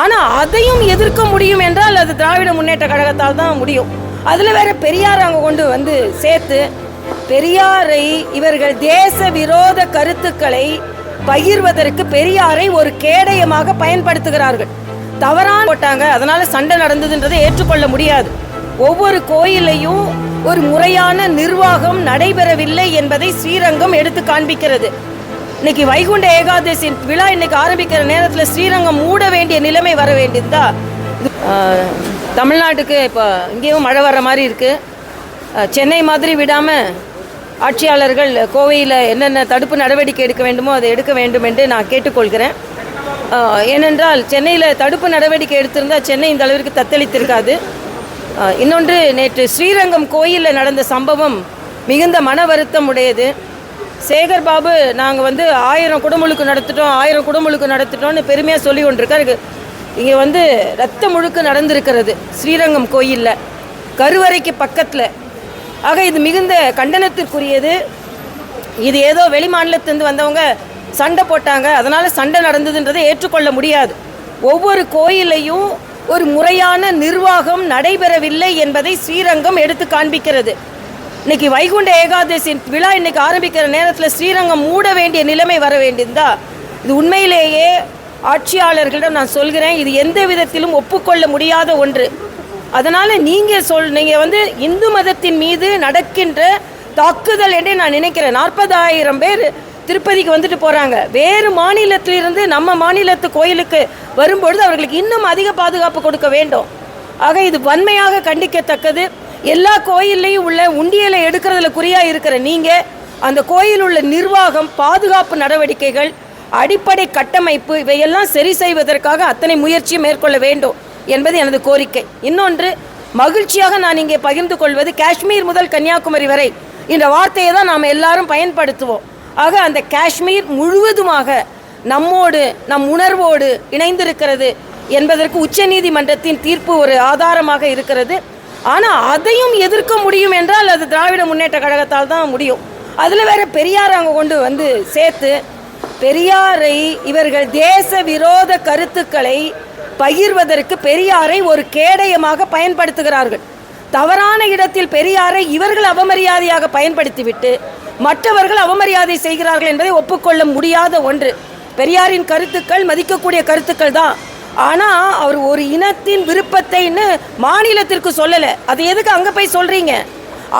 ஆனால் அதையும் எதிர்க்க முடியும் என்றால் அது திராவிட முன்னேற்ற கழகத்தால் தான் முடியும். அதில் வேற பெரியார் அங்கே கொண்டு வந்து சேர்த்து பெரியாரை இவர்கள் தேச விரோத கருத்துக்களை பகிர்வதற்கு பெரியாரை ஒரு கேடயமாக பயன்படுத்துகிறார்கள். தவறான போட்டாங்க அதனால சண்டை நடந்ததுன்றதை ஏற்றுக்கொள்ள முடியாது. ஒவ்வொரு கோயிலையும் ஒரு முறையான நிர்வாகம் நடைபெறவில்லை என்பதை ஸ்ரீரங்கம் எடுத்து காண்பிக்கிறது. இன்னைக்கு வைகுண்ட ஏகாதசி விழா இன்னைக்கு ஆரம்பிக்கிற நேரத்தில் ஸ்ரீரங்கம் மூட வேண்டிய நிலைமை வர வேண்டியதா தமிழ்நாட்டுக்கு இப்போ இங்கேயும் மழை வர மாதிரி இருக்குது சென்னை மாதிரி விடாமல் ஆட்சியாளர்கள் கோவையில் என்னென்ன தடுப்பு நடவடிக்கை எடுக்க வேண்டுமோ அதை எடுக்க வேண்டும் என்று நான் கேட்டுக்கொள்கிறேன். ஏனென்றால் சென்னையில் தடுப்பு நடவடிக்கை எடுத்திருந்தால் சென்னை இந்த அளவிற்கு தத்தளித்திருக்காது. இன்னொன்று நேற்று ஸ்ரீரங்கம் கோயிலில் நடந்த சம்பவம் மிகுந்த மன வருத்தம் உடையது சேகர் பாபு நாங்கள் வந்து ஆயிரம் குடமுழுக்கு நடத்திட்டோம் ஆயிரம் குடமுழுக்கு நடத்திட்டோம்னு பெருமையாக சொல்லி கொண்டிருக்காரு. இங்கே வந்து ரத்த முழுக்கு நடந்திருக்கிறது ஸ்ரீரங்கம் கோயிலில் கருவறைக்கு பக்கத்தில். ஆக இது மிகுந்த கண்டனத்திற்குரியது. இது ஏதோ வெளிமாநிலத்திலிருந்து வந்தவங்க சண்டை போட்டாங்க. அதனால் சண்டை நடந்ததுன்றதை ஏற்றுக்கொள்ள முடியாது. ஒவ்வொரு கோயிலையும் ஒரு முறையான நிர்வாகம் நடைபெறவில்லை என்பதை ஸ்ரீரங்கம் எடுத்து காண்பிக்கிறது. இன்னைக்கு வைகுண்ட ஏகாதசியின் விழா இன்னைக்கு ஆரம்பிக்கிற நேரத்தில் ஸ்ரீரங்கம் மூட வேண்டிய நிலைமை வர வேண்டியதா இது உண்மையிலேயே ஆட்சியாளர்களிடம் நான் சொல்கிறேன் இது எந்த விதத்திலும் ஒப்புக்கொள்ள முடியாத ஒன்று. அதனால் நீங்கள் சொல் நீங்கள் வந்து இந்து மதத்தின் மீது நடக்கின்ற தாக்குதல் என்றே நான் நினைக்கிறேன். நாற்பதாயிரம் பேர் திருப்பதிக்கு வந்துட்டு போகிறாங்க வேறு மாநிலத்திலிருந்து நம்ம மாநிலத்து கோயிலுக்கு வரும்பொழுது அவர்களுக்கு இன்னும் அதிக பாதுகாப்பு கொடுக்க வேண்டும். ஆக இது வன்மையாக கண்டிக்கத்தக்கது. எல்லா கோயில்லையும் உள்ள உண்டியலை எடுக்கிறதுல குறியா இருக்கிற நீங்கள் அந்த கோயில் உள்ள நிர்வாகம் பாதுகாப்பு நடவடிக்கைகள் அடிப்படை கட்டமைப்பு இவையெல்லாம் சரி செய்வதற்காக அத்தனை முயற்சியும் மேற்கொள்ள வேண்டும் என்பது எனது கோரிக்கை. இன்னொன்று மகிழ்ச்சியாக நான் இங்கே பகிர்ந்து கொள்வது காஷ்மீர் முதல் கன்னியாகுமரி வரை. இந்த வார்த்தையை தான் நாம் எல்லாரும் பயன்படுத்துவோம். ஆக அந்த காஷ்மீர் முழுவதுமாக நம்மோடு நம் உணர்வோடு இணைந்திருக்கிறது என்பதற்கு உச்சநீதிமன்றத்தின் தீர்ப்பு ஒரு ஆதாரமாக இருக்கிறது. ஆனால் அதையும் எதிர்க்க முடியும் என்றால் அது திராவிட முன்னேற்ற கழகத்தால் தான் முடியும். அதில் வேற பெரியார் அங்கே கொண்டு வந்து சேர்த்து பெரியாரை இவர்கள் தேச விரோத கருத்துக்களை பகிர்வதற்கு பெரியாரை ஒரு கேடயமாக பயன்படுத்துகிறார்கள். தவறான இடத்தில் பெரியாரை இவர்கள் அவமரியாதையாக பயன்படுத்திவிட்டு மற்றவர்கள் அவமரியாதை செய்கிறார்கள் என்பதை ஒப்புக்கொள்ள முடியாத ஒன்று. பெரியாரின் கருத்துக்கள் மதிக்கக்கூடிய கருத்துக்கள் தான். ஆனால் அவர் ஒரு இனத்தின் விருப்பத்தைன்னு மாநிலத்திற்கு சொல்லலை. அது எதுக்கு அங்கே போய் சொல்கிறீங்க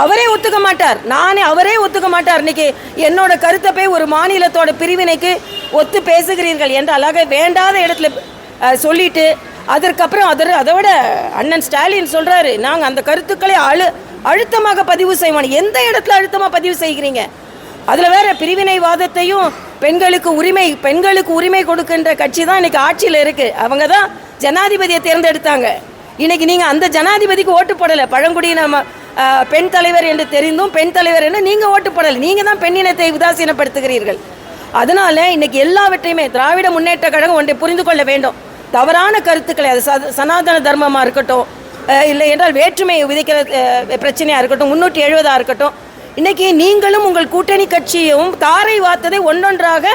அவரே ஒத்துக்க மாட்டார். நானே அவரே ஒத்துக்க மாட்டார். இன்னைக்கு என்னோட கருத்தை போய் ஒரு மாநிலத்தோட பிரிவினைக்கு ஒத்து பேசுகிறீர்கள் என்று அழக வேண்டாத இடத்துல சொல்லிட்டு அதற்கப்புறம் அதர் அதை விட அண்ணன் ஸ்டாலின் சொல்கிறாரு நாங்கள் அந்த கருத்துக்களை அழு அழுத்தமாக பதிவு செய்வோம். எந்த இடத்துல அழுத்தமாக பதிவு செய்கிறீங்க? அதில் வேற பிரிவினைவாதத்தையும் பெண்களுக்கு உரிமை பெண்களுக்கு உரிமை கொடுக்கின்ற கட்சி தான் இன்னைக்கு ஆட்சியில் இருக்கு. அவங்க தான் ஜனாதிபதியை தேர்ந்தெடுத்தாங்க. இன்னைக்கு நீங்கள் அந்த ஜனாதிபதிக்கு ஓட்டு போடலை. பழங்குடியின பெண் தலைவர் என்று தெரிந்தும் பெண் தலைவர் என்று நீங்கள் ஓட்டு போடலை. நீங்கள் தான் பெண்ணினத்தை உதாசீனப்படுத்துகிறீர்கள். அதனால இன்னைக்கு எல்லாவற்றையுமே திராவிட முன்னேற்ற கழகம் ஒன்றை புரிந்து கொள்ள வேண்டும். தவறான கருத்துக்களை அது சத- சனாதன தர்மமாக இருக்கட்டும் இல்லை என்றால் வேற்றுமை விதைக்கிற பிரச்சனையாக இருக்கட்டும் முன்னூற்றி எழுபதாக இருக்கட்டும் இன்னைக்கு நீங்களும் உங்கள் கூட்டணி கட்சியும் தாரை வார்த்ததை ஒன்றொன்றாக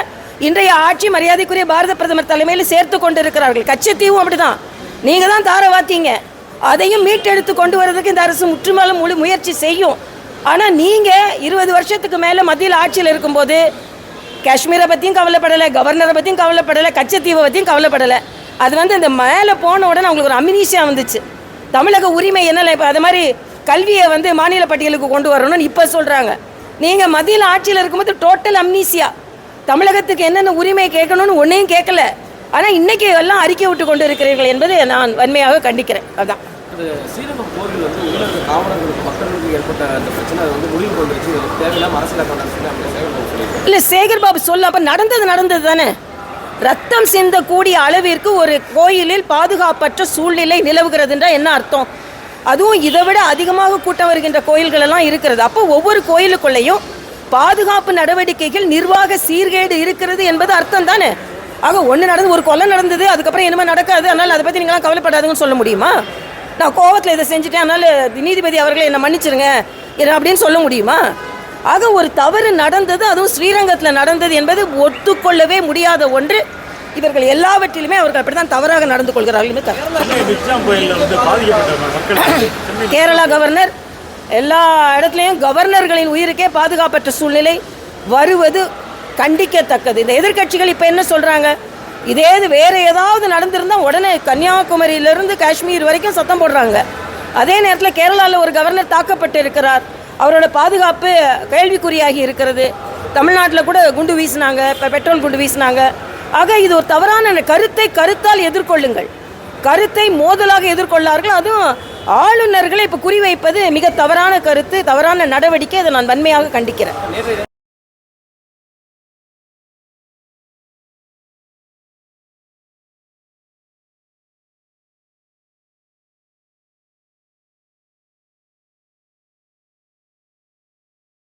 இன்றைய ஆட்சி மரியாதைக்குரிய பாரத பிரதமர் தலைமையில் சேர்த்து கொண்டிருக்கிறார்கள். கச்சத்தீவும் அப்படிதான். நீங்க தான் தாரை வாத்தீங்க அதையும் மீட்டெடுத்து கொண்டு வரதுக்கு இந்த அரசு முற்றுமாலும் முழு முயற்சி செய்யும். ஆனால் நீங்கள் இருபது வருஷத்துக்கு மேலே மத்தியில் ஆட்சியில் இருக்கும்போது காஷ்மீரை பற்றியும் கவலைப்படலை கவர்னரை பற்றியும் கவலைப்படலை கச்சத்தீவை பற்றியும் கவலைப்படலை. அது வந்து இந்த மேலே போன உடனே அவங்களுக்கு ஒரு அமினிஷியா வந்துச்சு. தமிழக உரிமை என்னல இப்போ அது மாதிரி கல்வியை வந்து மாநில பட்டியலுக்கு கொண்டு வரணும்னு இப்போ சொல்கிறாங்க நீங்கள் மத்தியில் ஆட்சியில் இருக்கும்போது டோட்டல் அம்னீசியா தமிழகத்துக்கு என்னென்ன உரிமை கேட்கணும்னு ஒன்றையும் கேட்கல. ஆனால் இன்னைக்கு எல்லாம் அறிக்கை விட்டு கொண்டு இருக்கிறீர்கள் என்பதை நான் வன்மையாக கண்டிக்கிறேன். இந்த ஸ்ரீரங்கம் கோவில் வந்து காவலர்களுக்கு மக்களுக்கு ஏற்பட்ட அந்த பிரச்சனை அது தேவையில்லாம அரசியல் இல்லை சேகர் பாபு சொல்ல அப்போ நடந்தது நடந்தது தானே? ரத்தம் சிந்தக்கூடிய அளவிற்கு ஒரு கோயிலில் பாதுகாப்பற்ற சூழ்நிலை நிலவுகிறதுன்றா என்ன அர்த்தம்? அதுவும் இதை விட அதிகமாக கூட்டம் வருகின்ற கோயில்கள் எல்லாம் இருக்கிறது. அப்போ ஒவ்வொரு கோயிலுக்குள்ளேயும் பாதுகாப்பு நடவடிக்கைகள் நிர்வாக சீர்கேடு இருக்கிறது என்பது அர்த்தம் தானே? ஆக ஒன்று நடந்து ஒரு கொலை நடந்தது அதுக்கப்புறம் என்னமோ நடக்காது அதனால் அதை பற்றி நீங்களாம் கவலைப்படாதுன்னு சொல்ல முடியுமா? நான் கோவத்தில் இதை செஞ்சுட்டேன் அதனால் நீதிபதி அவர்களை என்னை மன்னிச்சிருங்க என்ன அப்படின்னு சொல்ல முடியுமா? ஆக ஒரு தவறு நடந்தது அதுவும் ஸ்ரீரங்கத்தில் நடந்தது என்பது ஒத்துக்கொள்ளவே முடியாத ஒன்று. இவர்கள் எல்லாவற்றிலுமே அவர்கள் அப்படித்தான் தவறாக நடந்து கொள்கிறார்கள் கேரளா கவர்னர் எல்லா இடத்துலையும் கவர்னர்களின் உயிருக்கே பாதுகாப்பற்ற சூழ்நிலை வருவது கண்டிக்கத்தக்கது. இந்த எதிர்க்கட்சிகள் இப்போ என்ன சொல்கிறாங்க இதே இது வேறு ஏதாவது நடந்திருந்தால் உடனே கன்னியாகுமரியிலிருந்து காஷ்மீர் வரைக்கும் சத்தம் போடுறாங்க. அதே நேரத்தில் கேரளாவில் ஒரு கவர்னர் தாக்கப்பட்டு இருக்கிறார். அவரோட பாதுகாப்பு கேள்விக்குறியாகி இருக்கிறது. தமிழ்நாட்டில் கூட குண்டு வீசினாங்க இப்போ பெட்ரோல் குண்டு வீசினாங்க. ஆக இது ஒரு தவறான கருத்தை கருத்தால் எதிர்கொள்ளுங்கள். கருத்தை மோதலாக எதிர்கொள்ளார்கள். அதுவும் ஆளுநர்களை இப்போ குறிவைப்பது மிக தவறான கருத்து தவறான நடவடிக்கை அதை நான் வன்மையாக கண்டிக்கிறேன்.